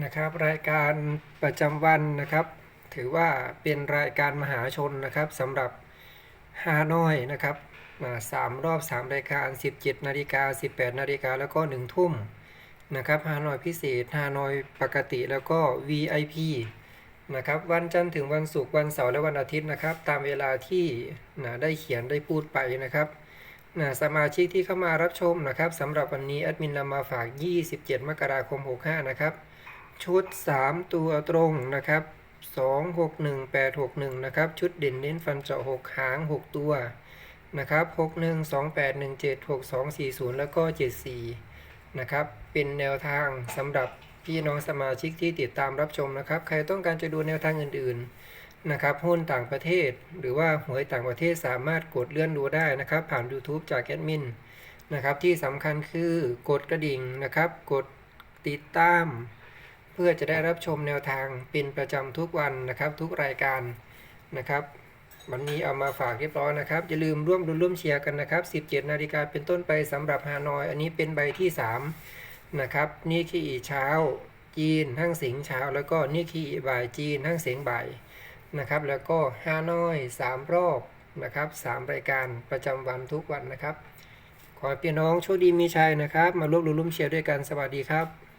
นะครับรายการประจำวันนะครับ ถือว่าเป็นรายการมหาชนนะครับสำหรับฮานอยนะครับมาสามรอบ3รายการ 17นาฬิกา18นาฬิกาแล้วก็1ทุ่มนะครับฮานอยพิเศษฮานอยปกติแล้วก็ VIP นะครับวันจันทร์ถึงวันศุกร์วันเสาร์และวันอาทิตย์นะครับ ตามเวลาที่นะได้เขียนได้พูดไปนะครับนะสมาชิกที่เข้ามารับชมนะครับสำหรับวันนี้แอดมินนำมาฝาก 27 มกราคม 65 นะครับ ชุด 3 ตัวตรงนะครับ261861นะครับชุดเด่นเน้นฟันเจาะ6หาง 6 ตัวนะครับ6128176240 แล้วก็ 74นะครับเป็นแนวทางสำหรับพี่น้องสมาชิกที่ติดตามรับชมนะครับ ใครต้องการจะดูแนวทางอื่นๆนะครับหุ้นต่างประเทศ หรือว่าหวยต่างประเทศสามารถกดเลื่อนดูได้นะครับ ผ่าน YouTube จากแอดมินนะครับที่สำคัญคือกดกระดิ่งนะครับ กดติดตาม เพื่อจะได้รับชมแนวทางเป็นประจำทุกวันนะครับ ทุกรายการนะครับ วันนี้เอามาฝากเรียบร้อยนะครับ อย่าลืมร่วมรุ้นร่วมเชียร์กันนะครับ 17 นาฬิกาเป็นต้นไปสำหรับฮานอย อันนี้เป็นใบที่ 3 นะครับนี่คือเช้าจีนทั้งสิงเช้า แล้วก็นี่คือบ่ายจีนทั้งเสียงบ่ายนะครับ แล้วก็ฮานอย 3 รอบนะครับ3รายการประจำวันทุกวันนะครับ ขอให้พี่น้องโชคดีมีชัยนะครับ มาร่วมรุ้นร่วมเชียร์ด้วยกันสวัสดีครับ